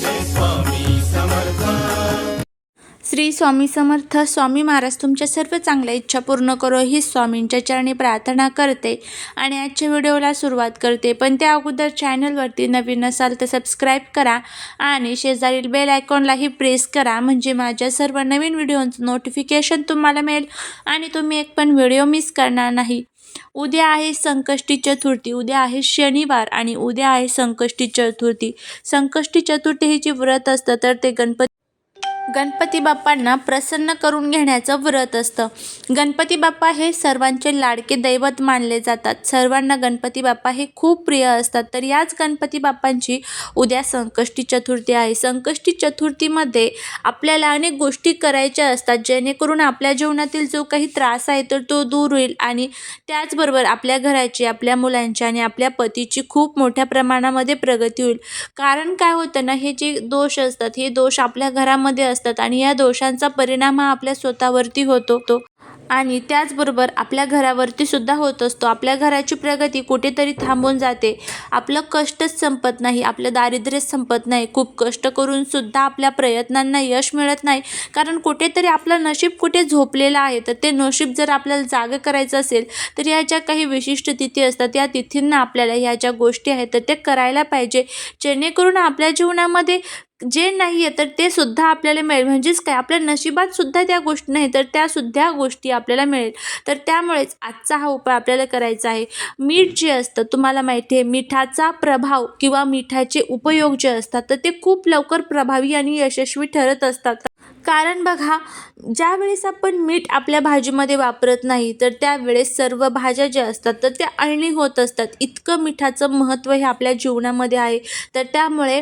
this one. Shri Swami Samarth Swami Maharaj तुमच्या सर्व चांगल्या इच्छा पूर्ण करो ही स्वामींच्या चरणी प्रार्थना करते आणि आजच्या व्हिडिओला सुरुवात करते. पण त्या अगोदर चॅनलवरती नवीन असाल तर सबस्क्राईब करा आणि शेजारील बेल आयकॉनलाही प्रेस करा म्हणजे माझ्या सर्व नवीन व्हिडिओंचं नोटिफिकेशन तुम्हाला मिळेल आणि तुम्ही एक पण व्हिडिओ मिस करणार नाही. उद्या आहे संकष्टी चतुर्थी उद्या आहे शनिवार आणि उद्या आहे संकष्टी चतुर्थी. संकष्टी चतुर्थी ही जी व्रत असतं तर ते गणपती गणपती बाप्पांना प्रसन्न करून घेण्याचं व्रत असतं. गणपती बाप्पा हे सर्वांचे लाडके दैवत मानले जातात. सर्वांना गणपती बाप्पा हे खूप प्रिय असतात. तर याच गणपती बाप्पांची उद्या संकष्टी चतुर्थी आहे. संकष्टी चतुर्थीमध्ये आपल्याला अनेक गोष्टी करायच्या असतात. जेणेकरून आपल्या जीवनातील जो काही त्रास आहे तर तो दूर होईल आणि त्याचबरोबर आपल्या घराची आपल्या मुलांची आणि आपल्या पतीची खूप मोठ्या प्रमाणामध्ये प्रगती होईल. कारण काय होतं ना हे जे दोष असतात हे दोष आपल्या घरामध्ये असतात आणि या दोषांचा परिणाम हा आपल्या स्वतःवरती होतो. तो आणि त्याचबरोबर आपल्या घरावरती सुद्धा होत असतो. आपल्या घराची प्रगती कुठेतरी थांबून जाते. आपलं कष्टच संपत नाही. आपलं दारिद्र्यच संपत नाही. खूप कष्ट करून सुद्धा आपल्या प्रयत्नांना यश मिळत नाही. कारण कुठेतरी आपलं नशीब कुठे झोपलेलं आहे? तर ते नशीब जर आपल्याला जागं करायचं असेल तर या ज्या काही विशिष्ट तिथी असतात या तिथींना आपल्याला ह्या ज्या गोष्टी आहेत तर ते करायला पाहिजे. जेणेकरून आपल्या जीवनामध्ये जे नाही आहे तर ते सुद्धा आपल्याला मिळेल. म्हणजेच काय? आपल्या नशिबात सुद्धा त्या गोष्टी नाही तर त्या सुद्धा गोष्टी आपल्याला मिळेल. तर त्यामुळेच आजचा हा उपाय आपल्याला करायचा आहे. मीठ जे असतं तुम्हाला माहिती आहे मिठाचा प्रभाव किंवा मिठाचे उपयोग जे असतात तर ते खूप लवकर प्रभावी आणि यशस्वी ठरत असतात. कारण बघा ज्यावेळेस आपण मीठ आपल्या भाजीमध्ये वापरत नाही तर त्यावेळेस सर्व भाज्या ज्या असतात तर त्या अळणी होत असतात. इतकं मिठाचं महत्त्व हे आपल्या जीवनामध्ये आहे. तर त्यामुळे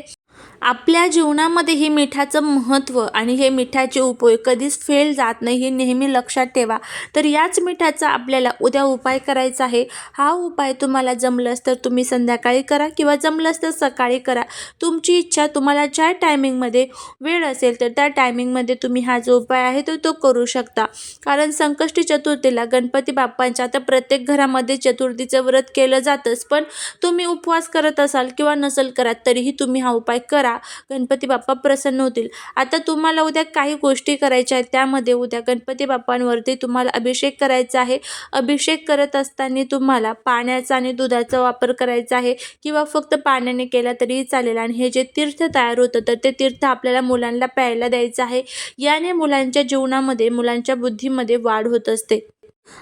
आपल्या जीवनामध्ये हे मिठाचं महत्त्व आणि हे मिठाचे उपयोग कधीच फेल जात नाही हे नेहमी लक्षात ठेवा. तर याच मिठाचा आपल्याला उद्या उपाय करायचा आहे. हा उपाय तुम्हाला जमलंच तर तुम्ही संध्याकाळी करा किंवा जमलंच तर सकाळी करा. तुमची इच्छा तुम्हाला ज्या टायमिंगमध्ये वेळ असेल तर त्या टायमिंगमध्ये तुम्ही हा जो उपाय आहे तो तो करू शकता. कारण संकष्टी चतुर्थीला गणपती बाप्पांच्या आता प्रत्येक घरामध्ये चतुर्थीचं व्रत केलं जातंच. पण तुम्ही उपवास करत असाल किंवा नसल करत तरीही तुम्ही हा उपाय करा. गणपती बाप्पा प्रसन्न होतील. आता तुम्हाला उद्या काही गोष्टी करायच्या आहेत त्यामध्ये उद्या गणपती बाप्पांवरती तुम्हाला अभिषेक करायचा आहे. अभिषेक करत असताना तुम्हाला पाण्याचा आणि दुधाचा वापर करायचा आहे किंवा फक्त पाण्याने केला तरीही चालेल. आणि हे जे तीर्थ तयार होतं तर ते तीर्थ आपल्याला मुलांना प्यायला द्यायचं आहे. याने मुलांच्या जीवनामध्ये मुलांच्या बुद्धीमध्ये वाढ होत असते.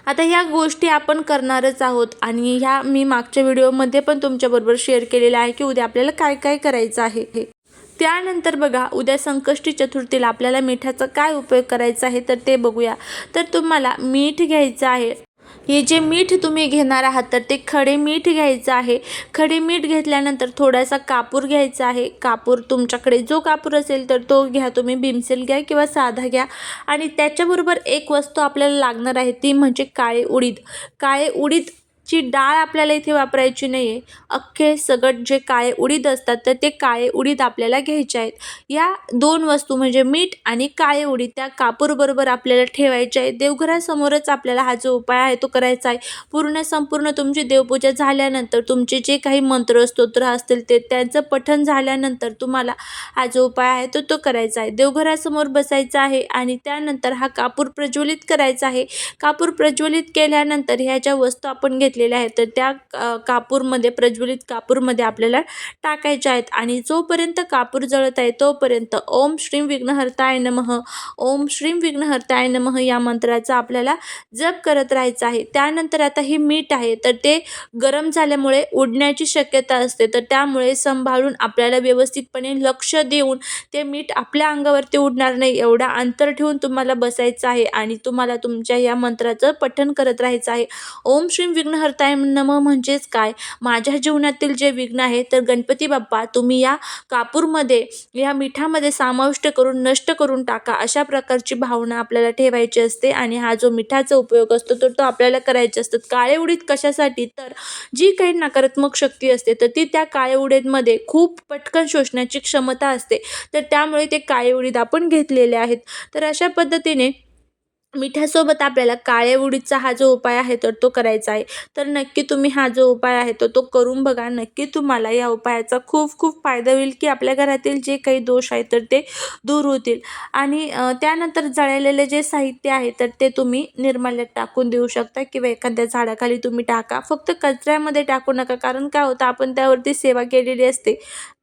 आता ह्या गोष्टी आपण करणारच आहोत आणि ह्या मी मागच्या व्हिडिओमध्ये पण तुमच्याबरोबर शेअर केलेल्या आहे की उद्या आपल्याला काय काय करायचं आहे हे. त्यानंतर बघा उद्या संकष्टी चतुर्थीला आपल्याला मिठाचा काय उपयोग करायचा आहे तर ते बघूया. तर तुम्हाला मीठ घ्यायचं आहे. हे जे मीठ तुम्ही घेणार आहात तर ते खडे मीठ घ्यायचं आहे. खडे मीठ घेतल्यानंतर थोडासा कापूर घ्यायचा आहे. कापूर तुमच्याकडे जो कापूर असेल तर तो घ्या. तुम्ही भीमसेल घ्या किंवा साधा घ्या. आणि त्याच्याबरोबर एक वस्तू आपल्याला लागणार आहे ती म्हणजे काळे उडीद. काळे उडीद ची डाळ आपल्याला इथे वापरायची नाही आहे अख्खे सगट जे काळे उडीद असतात तर ते काळे उडीद आपल्याला घ्यायचे आहेत. या दोन वस्तू म्हणजे मीठ आणि काळे उडीद त्या कापूरबरोबर आपल्याला ठेवायचे आहे देवघरासमोरच आपल्याला हा जो उपाय आहे तो करायचा आहे. पूर्ण संपूर्ण तुमची देवपूजा झाल्यानंतर तुमचे जे काही मंत्र स्तोत्र असतील ते त्यांचं पठण झाल्यानंतर तुम्हाला हा जो उपाय आहे तो तो करायचा आहे. देवघरासमोर बसायचा आहे आणि त्यानंतर हा कापूर प्रज्वलित करायचा आहे. कापूर प्रज्वलित केल्यानंतर ह्या ज्या वस्तू आपण घेतलेल्या आहेत तर त्या कापूरमध्ये प्रज्वलित कापूरमध्ये आपल्याला टाकायच्या आहेत. आणि जोपर्यंत कापूर जळत आहे तोपर्यंत ओम श्रीम विघ्नहर्ताय नमः. ओम श्रीम विघ्नहर्ताय नमः या मंत्राचा आपल्याला जप करत राहायचं आहे. त्यानंतर आता हे मीठ आहे तर ते गरम झाल्यामुळे उडण्याची शक्यता असते. तर त्यामुळे सांभाळून आपल्याला व्यवस्थितपणे लक्ष देऊन ते मीठ आपल्या अंगावरती उडणार नाही एवढा अंतर ठेवून तुम्हाला बसायचं आहे. आणि तुम्हाला तुमच्या या मंत्राचं पठण करत राहायचं आहे. ओम श्रीम विघ्नहर्ताय नम म्हणजेच काय? माझ्या जीवनातील जे विघ्न आहे तर गणपती बाप्पा तुम्ही या कापूरमध्ये या मिठामध्ये समाविष्ट करून नष्ट करून टाका अशा प्रकारची भावना आपल्याला ठेवायची असते आणि हा जो मिठाचा उपयोग असतो तर तो आपल्याला करायचे असतात. काळे उडीद कशासाठी? तर जी काही नकारात्मक शक्ती असते तर ती त्या काळे उडीदमध्ये खूप पटकन शोषण्याची क्षमता असते. तर त्यामुळे ते काळे उडीद आपण घेतलेले आहेत. तर अशा पद्धतीने मिठासोबत आपल्याला काळ्या उडीदचा हा जो उपाय आहे तर तो करायचा आहे. तर नक्की तुम्ही हा जो उपाय आहे तो तो करून बघा. नक्की तुम्हाला या उपायाचा खूप खूप फायदा होईल की आपल्या घरातील जे काही दोष आहेत तर ते दूर होतील. आणि त्यानंतर जळलेले जे साहित्य आहे तर ते तुम्ही निर्माल्यात टाकून देऊ शकता किंवा एखाद्या झाडाखाली तुम्ही टाका. फक्त कचऱ्यामध्ये टाकू नका कारण काय होतं आपण त्यावरती सेवा केलेली असते.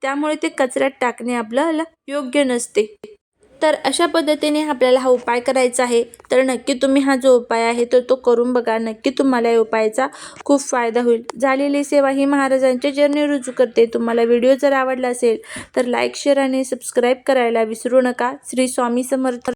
त्यामुळे ते कचऱ्यात टाकणे आपल्याला योग्य नसते. तर अशा पद्धतीने आपल्याला हा उपाय करायचा आहे. तर नक्की तुम्ही हा जो उपाय आहे तर तो करून बघा. नक्की तुम्हाला या उपायाचा खूप फायदा होईल. झालेली सेवा ही महाराजांच्या जर्नी रुजू करते. तुम्हाला व्हिडिओ जर आवडला असेल तर लाईक शेअर आणि सबस्क्राईब करायला विसरू नका. श्री स्वामी समर्थ